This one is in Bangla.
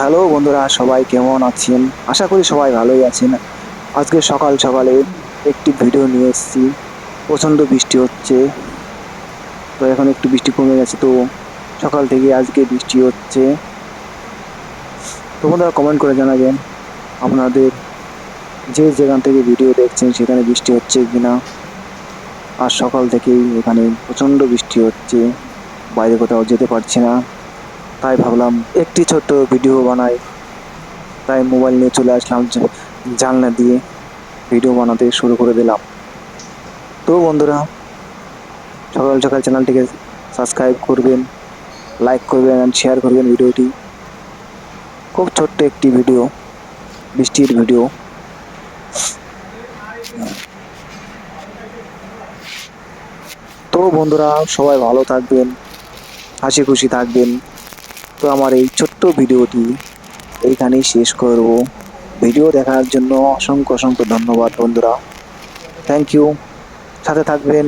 হ্যালো বন্ধুরা, সবাই কেমন আছেন? আশা করি সবাই ভালোই আছেন। আজকে সকাল সকালে একটি ভিডিও নিয়ে এসেছি। প্রচণ্ড বৃষ্টি হচ্ছে। তো এখন একটু বৃষ্টি কমে গেছে, তো সকাল থেকে আজকে বৃষ্টি হচ্ছে। তো বন্ধুরা কমেন্ট করে জানাবেন আপনাদের যে যেখান থেকে ভিডিও দেখছেন সেখানে বৃষ্টি হচ্ছে কি না আর সকাল থেকেই এখানে প্রচণ্ড বৃষ্টি হচ্ছে। বাইরে কোথাও যেতে পারছি না। তাই ভাবলাম একটি ছোট্ট ভিডিও বানাই। তাই মোবাইল নিয়ে চলে আসলাম জানলা দিয়ে ভিডিও বানাতে শুরু করে দিলাম। তো বন্ধুরা, সকাল সকাল চ্যানেলটিকে সাবস্ক্রাইব করবেন, লাইক করবেন অ্যান্ড শেয়ার করবেন ভিডিওটি। খুব ছোট্ট একটি ভিডিও, বৃষ্টির ভিডিও। তো বন্ধুরা, সবাই ভালো থাকবেন, হাসি খুশি থাকবেন। তো আমার এই ছোট্ট ভিডিওটি এইখানেই শেষ করব। ভিডিও দেখার জন্য অসংখ্য অসংখ্য ধন্যবাদ বন্ধুরা। থ্যাংক ইউ সাথে থাকবেন।